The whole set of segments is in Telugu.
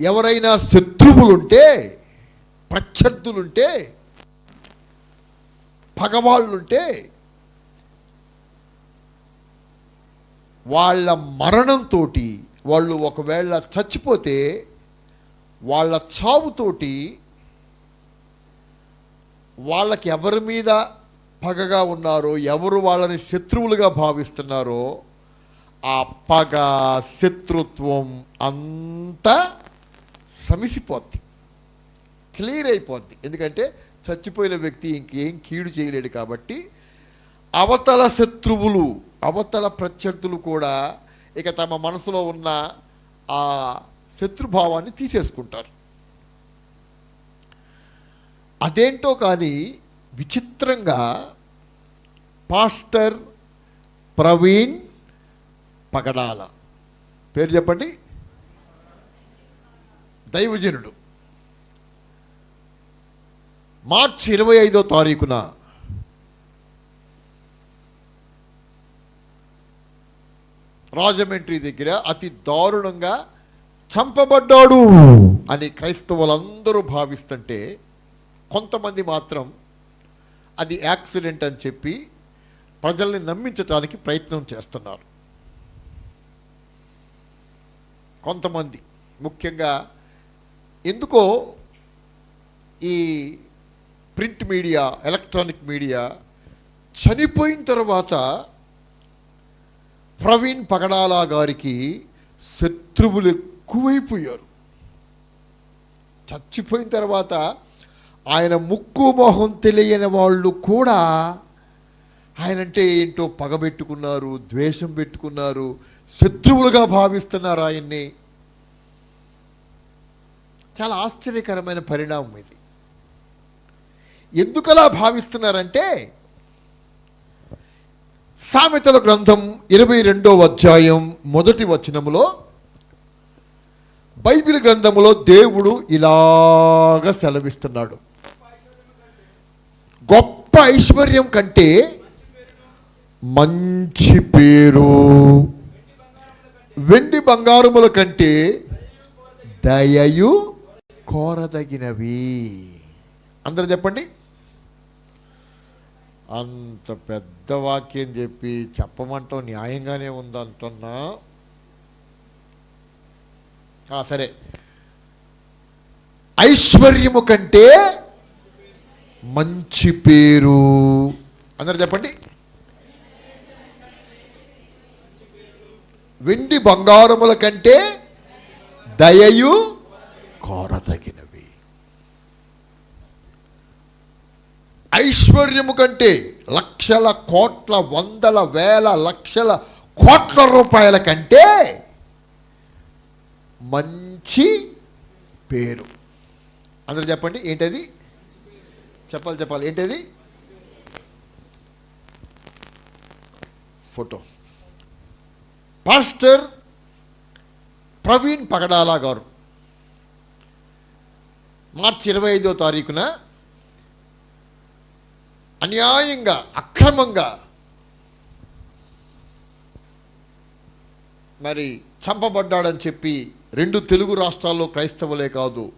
ఎవరైనా శత్రువులుంటే ప్రత్యర్థులుంటే పగవాళ్ళుంటే వాళ్ళ మరణంతో వాళ్ళు ఒకవేళ చచ్చిపోతే వాళ్ళ చావుతోటి వాళ్ళకి ఎవరి మీద పగగా ఉన్నారో ఎవరు వాళ్ళని శత్రువులుగా భావిస్తున్నారో ఆ పగ శత్రుత్వం అంతా సమిసిపోద్ది. క్లియర్ అయిపోద్ది. ఎందుకంటే చచ్చిపోయిన వ్యక్తి ఇంకేం కీడు చేయలేడు కాబట్టి అవతల శత్రువులు అవతల ప్రత్యర్థులు కూడా ఇక తమ మనసులో ఉన్న ఆ శత్రుభావాన్ని తీసేసుకుంటారు. అదేంటో కానీ విచిత్రంగా పాస్టర్ ప్రవీణ్ పగడాల. పేరు చెప్పండి? దైవజనుడు. మార్చి ఇరవై ఐదో తారీఖున రాజమండ్రి దగ్గర అతి దారుణంగా చంపబడ్డాడు అని క్రైస్తవులందరూ భావిస్తుంటే కొంతమంది మాత్రం అది యాక్సిడెంట్ అని చెప్పి ప్రజల్ని నమ్మించడానికి ప్రయత్నం చేస్తున్నారు. కొంతమంది ముఖ్యంగా ఎందుకో ఈ ప్రింట్ మీడియా ఎలక్ట్రానిక్ మీడియా చనిపోయిన తర్వాత ప్రవీణ్ పగడాల గారికి శత్రువులు ఎక్కువైపోయారు. చచ్చిపోయిన తర్వాత ఆయన ముక్కు మొహం తెలియని వాళ్ళు కూడా ఆయనంటే ఏంటో పగబెట్టుకున్నారు ద్వేషం పెట్టుకున్నారు శత్రువులుగా భావిస్తున్నారు ఆయన్ని. చాలా ఆశ్చర్యకరమైన పరిణామం ఇది. ఎందుకలా భావిస్తున్నారంటే సామెతల గ్రంథం ఇరవై రెండో అధ్యాయం మొదటి వచనములో బైబిల్ గ్రంథములో దేవుడు ఇలాగ సెలవిస్తున్నాడు. గొప్ప ఐశ్వర్యం కంటే మంచి పేరు వెండి బంగారముల కంటే దయయు కోరదగినవి. అందరూ చెప్పండి. అంత పెద్ద వాక్యం చెప్పి చెప్పమంటావు న్యాయంగానే ఉందంటున్నా. సరే. ఐశ్వర్యము కంటే మంచి పేరు. అందరు చెప్పండి. వెండి బంగారముల కంటే దయయు కోరదగినవి ఐశ్వర్యము కంటే లక్షల కోట్ల వందల వేల లక్షల కోట్ల రూపాయల కంటే మంచి పేరు. అందరూ చెప్పండి ఏంటది? చెప్పాలి చెప్పాలి ఏంటది? ఫోటో. పాస్టర్ ప్రవీణ్ పగడాలా గారు. మార్చి ఇరవై ఐదో తారీఖున అన్యాయంగా అక్రమంగా మరి చంపబడ్డాడని చెప్పి రెండు తెలుగు రాష్ట్రాల్లో క్రైస్తవులే కాదు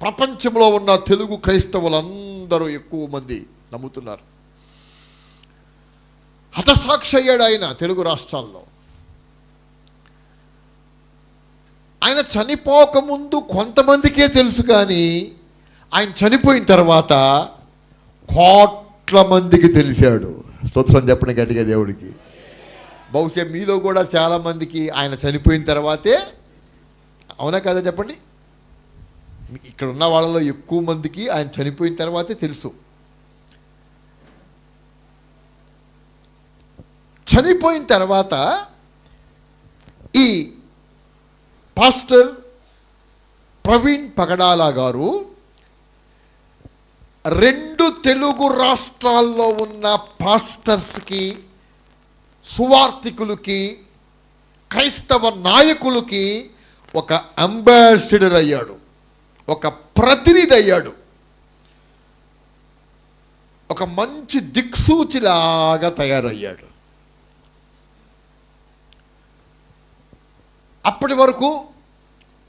ప్రపంచంలో ఉన్న తెలుగు క్రైస్తవులందరూ ఎక్కువ మంది నమ్ముతున్నారు. హతసాక్షి అయ్యాడు ఆయన తెలుగు రాష్ట్రాల్లో ఆయన చనిపోకముందు కొంతమందికే తెలుసు కానీ ఆయన చనిపోయిన తర్వాత కోట్ల మందికి తెలిసాడు. స్తోత్రం చెప్పండి గట్టిగా దేవుడికి. బహుశా మీలో కూడా చాలామందికి ఆయన చనిపోయిన తర్వాతే అవునా కదా చెప్పండి? ఇక్కడ ఉన్న వాళ్ళలో ఎక్కువ మందికి ఆయన చనిపోయిన తర్వాతే తెలుసు. చనిపోయిన తర్వాత ఈ పాస్టర్ ప్రవీణ్ పగడాల గారు రెండు తెలుగు రాష్ట్రాల్లో ఉన్న పాస్టర్స్కి సువార్థికులకి క్రైస్తవ నాయకులకి ఒక అంబాసిడర్ అయ్యాడు ఒక ప్రతినిధి అయ్యాడు ఒక మంచి దిక్సూచిలాగా తయారయ్యాడు. అప్పటి వరకు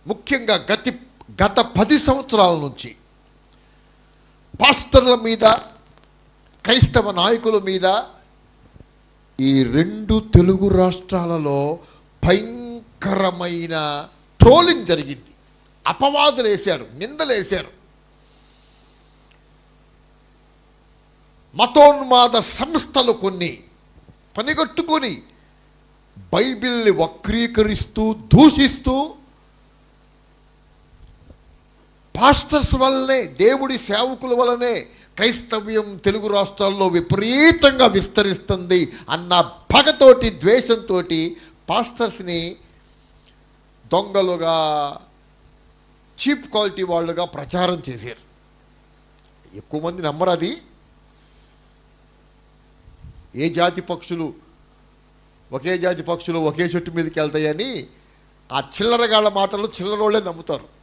ముఖ్యంగా గతి గత పది సంవత్సరాల నుంచి పాస్టర్ల మీద క్రైస్తవ నాయకుల మీద ఈ రెండు తెలుగు రాష్ట్రాలలో భయంకరమైన ట్రోలింగ్ జరిగింది. అపవాదులు వేశారు నిందలు వేశారు. మతోన్మాద సంస్థలు కొన్ని పనిగట్టుకొని బైబిల్ని వక్రీకరిస్తూ దూషిస్తూ పాస్టర్స్ వల్లనే దేవుడి సేవకుల వల్లనే క్రైస్తవ్యం తెలుగు రాష్ట్రాల్లో విపరీతంగా విస్తరిస్తుంది అన్న పగతోటి ద్వేషంతో పాస్టర్స్ని దొంగలుగా చీప్ క్వాలిటీ వాళ్ళుగా ప్రచారం చేశారు. ఎక్కువ మంది నమ్మరు అది. ఏ జాతి పక్షులు ఒకే జాతి పక్షులు ఒకే చెట్టు మీదకి వెళ్తాయని ఆ చిల్లరగాళ్ళ మాటలు చిల్లరోళ్ళే నమ్ముతారు.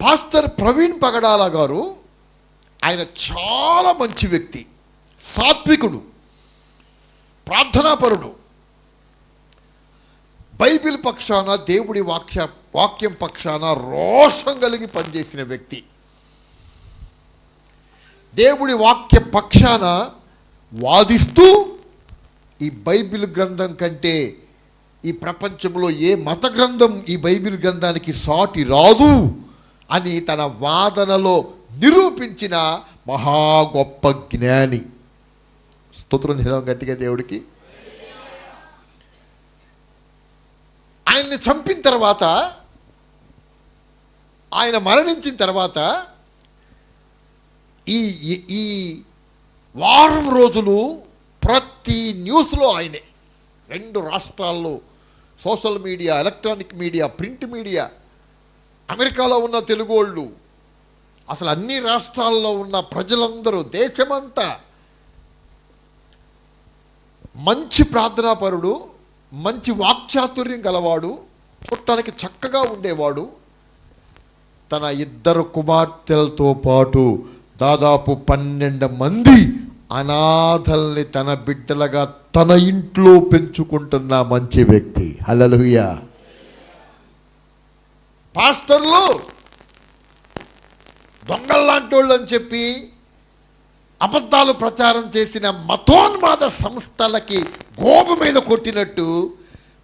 పాస్టర్ ప్రవీణ్ పగడాల గారు ఆయన చాలా మంచి వ్యక్తి సాత్వికుడు ప్రార్థనాపరుడు. బైబిల్ పక్షాన దేవుడి వాక్య వాక్యం పక్షాన రోషం కలిగి పనిచేసిన వ్యక్తి. దేవుడి వాక్య పక్షాన వాదిస్తూ ఈ బైబిల్ గ్రంథం కంటే ఈ ప్రపంచంలో ఏ మత గ్రంథం ఈ బైబిల్ గ్రంథానికి సాటి రాదు? అని తన వాదనలో నిరూపించిన మహా గొప్ప జ్ఞాని. స్తోత్రం చేద్దాం గట్టిగా దేవుడికి. ఆయన్ని చంపిన తర్వాత ఆయన మరణించిన తర్వాత ఈ ఈ- ఈ వారం రోజులు ప్రతి న్యూస్లో ఆయనే. రెండు రాష్ట్రాల్లో social media electronic media print media అమెరికాలో ఉన్న తెలుగు వాళ్ళు అసలు అన్ని రాష్ట్రాల్లో ఉన్న ప్రజలందరూ దేశమంతా మంచి ప్రార్థనాపరుడు మంచి వాక్చాతుర్యం గలవాడు చూడటానికి చక్కగా ఉండేవాడు. తన ఇద్దరు కుమార్తెలతో పాటు దాదాపు పన్నెండు మంది అనాథల్ని తన బిడ్డలుగా తన ఇంట్లో పెంచుకుంటున్న మంచి వ్యక్తి. హలలుయా పాస్టర్లు దొంగల్లాంటి వాళ్ళు అని చెప్పి అబద్ధాలు ప్రచారం చేసిన మతోన్మాద సంస్థలకి గోపు మీద కొట్టినట్టు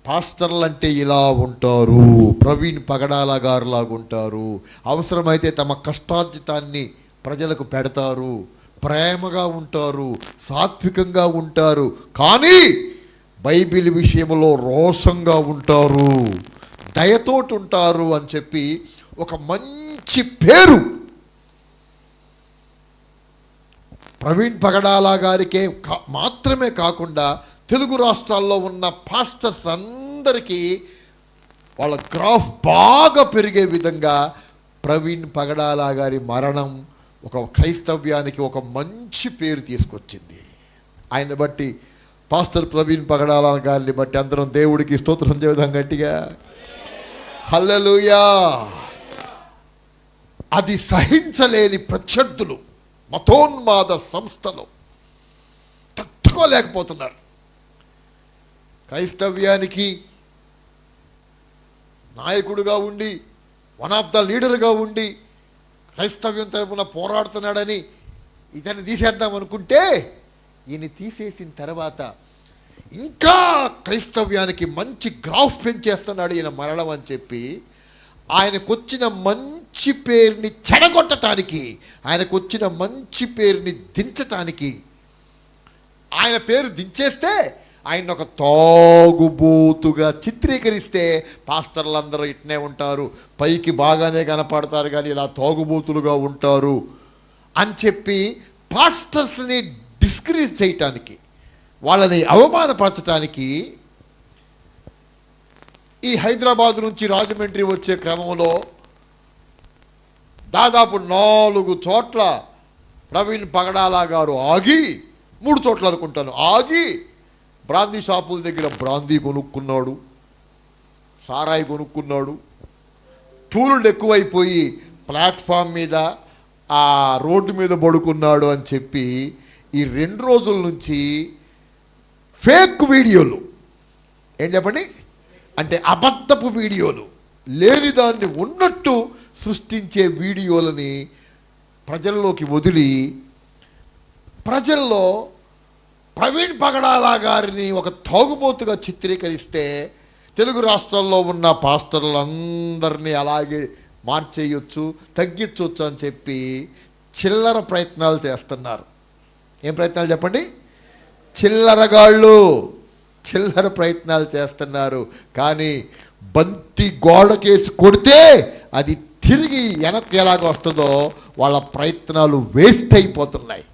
పాస్టర్లు అంటే ఇలా ఉంటారు. ప్రవీణ్ పగడాల గారులాగా ఉంటారు అవసరమైతే తమ కష్టార్జితాన్ని ప్రజలకు పెడతారు. ప్రేమగా ఉంటారు. సాత్వికంగా ఉంటారు. కానీ బైబిల్ విషయంలో రోషంగా ఉంటారు. దయతోటి ఉంటారు అని చెప్పి ఒక మంచి పేరు ప్రవీణ్ పగడాల గారికే కా- మాత్రమే కాకుండా తెలుగు రాష్ట్రాల్లో ఉన్న పాస్టర్స్ అందరికీ వాళ్ళ గ్రాఫ్ బాగా పెరిగే విధంగా ప్రవీణ్ పగడాల గారి మరణం ఒక క్రైస్తవ్యానికి ఒక మంచి పేరు తీసుకొచ్చింది. ఆయన బట్టి పాస్టర్ ప్రవీణ్ పగడాల గారిని బట్టి అందరం దేవుడికి స్తోత్రం చేయడం గట్టిగా. హల్లలుయా. అది సహించలేని ప్రత్యర్థులు మతోన్మాద సంస్థలు. తట్టుకోలేకపోతున్నారు. క్రైస్తవ్యానికి నాయకుడుగా ఉండి వన్ ఆఫ్ ద లీడర్గా ఉండి క్రైస్తవ్యం తరపున పోరాడుతున్నాడని ఇతన్ని తీసేద్దాం అనుకుంటే ఈయన తీసేసిన తర్వాత ఇంకా క్రైస్తవ్యానికి మంచి గ్రాఫ్ పెంచేస్తున్నాడు ఈయన మరణం అని చెప్పి ఆయనకొచ్చిన మంచి పేరుని చెడగొట్టడానికి ఆయనకు వచ్చిన మంచి పేరుని దించటానికి ఆయన పేరు దించేస్తే ఆయన ఒక తాగుబోతుగా చిత్రీకరిస్తే పాస్టర్లందరూ ఇట్నే ఉంటారు పైకి బాగానే కనపడతారు కానీ ఇలా తాగుబోతులుగా ఉంటారు అని చెప్పి పాస్టర్స్ని డిస్క్రీజ్ చేయటానికి వాళ్ళని అవమానపరచటానికి ఈ హైదరాబాద్ నుంచి రాజమండ్రి వచ్చే క్రమంలో దాదాపు నాలుగు చోట్ల ప్రవీణ్ పగడాల గారు ఆగి మూడు చోట్ల అనుకుంటాను ఆగి బ్రాందీ షాపుల దగ్గర బ్రాందీ కొనుక్కున్నాడు సారాయి కొనుక్కున్నాడు. టూలుడు ఎక్కువైపోయి ప్లాట్ఫామ్ మీద ఆ రోడ్డు మీద పడుకున్నాడు అని చెప్పి ఈ రెండు రోజుల నుంచి ఫేక్ వీడియోలు. ఏం చెప్పండి? అంటే అబద్ధపు వీడియోలు. లేని దాన్ని ఉన్నట్టు సృష్టించే వీడియోలని ప్రజల్లోకి వదిలి ప్రజల్లో ప్రవీణ్ పగడాల గారిని ఒక తాగుబోతుగా చిత్రీకరిస్తే తెలుగు రాష్ట్రాల్లో ఉన్న పాస్టర్లందరినీ అలాగే మార్చేయొచ్చు తగ్గించవచ్చు అని చెప్పి చిల్లర ప్రయత్నాలు చేస్తున్నారు. ఏం ప్రయత్నాలు చెప్పండి? చిల్లరగాళ్ళు చిల్లర ప్రయత్నాలు చేస్తున్నారు. కానీ బంతి గోడకేసి కొడితే అది తిరిగి వెనక్కి ఎలాగ వస్తుందో వాళ్ళ ప్రయత్నాలు వేస్ట్ అయిపోతున్నాయి.